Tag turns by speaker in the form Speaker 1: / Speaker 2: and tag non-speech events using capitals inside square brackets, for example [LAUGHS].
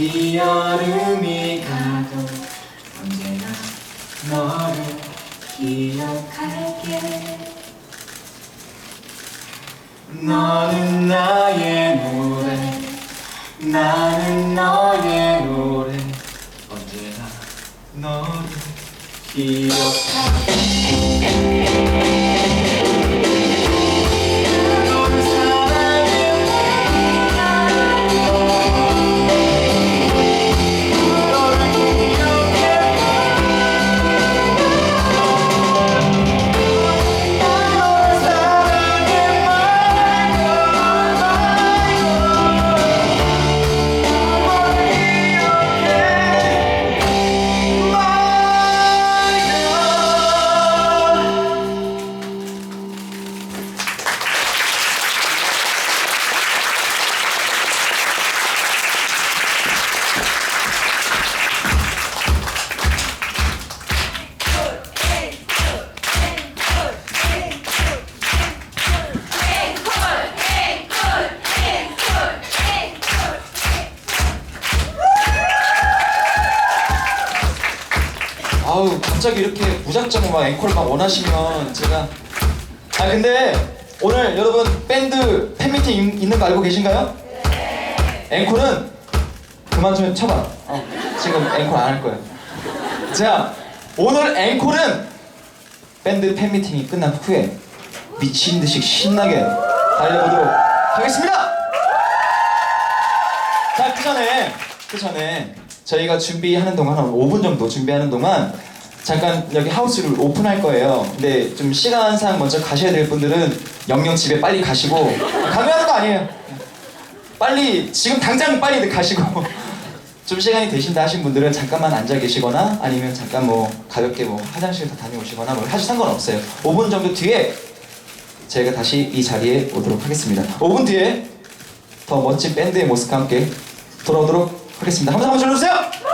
Speaker 1: 여름이 가도 언제나 너를 기억할게. 너는 나의 노래 나는 너의 노래. 언제나 너를 기억할게
Speaker 2: 아우 갑자기 이렇게 무작정 막 앵콜 막 원하시면 제가. 아 근데 오늘 여러분 밴드 팬미팅 있- 있는 거 알고 계신가요? 앵콜은 그만 좀 쳐봐. 어, 지금 앵콜 안 할 거예요. 자 오늘 앵콜은 밴드 팬미팅이 끝난 후에 미친 듯이 신나게 달려보도록 하겠습니다. 자, 그 전에, 그 전에 저희가 준비하는 동안 한 5분 정도 준비하는 동안 잠깐 여기 하우스를 오픈할 거예요. 근데 좀 시간상 먼저 가셔야 될 분들은 영영 집에 빨리 가시고 강요하는 거 아니에요. 빨리 지금 당장 빨리 가시고 [LAUGHS] 좀 시간이 되신다 하신 분들은 잠깐만 앉아 계시거나 아니면 잠깐 뭐 가볍게 뭐 화장실 다 다녀오시거나 뭐 사실 상관없어요. 5분 정도 뒤에 저희가 다시 이 자리에 오도록 하겠습니다. 5분 뒤에 더 멋진 밴드의 모습과 함께 돌아오도록 하겠습니다. 한번 한번 질러주세요.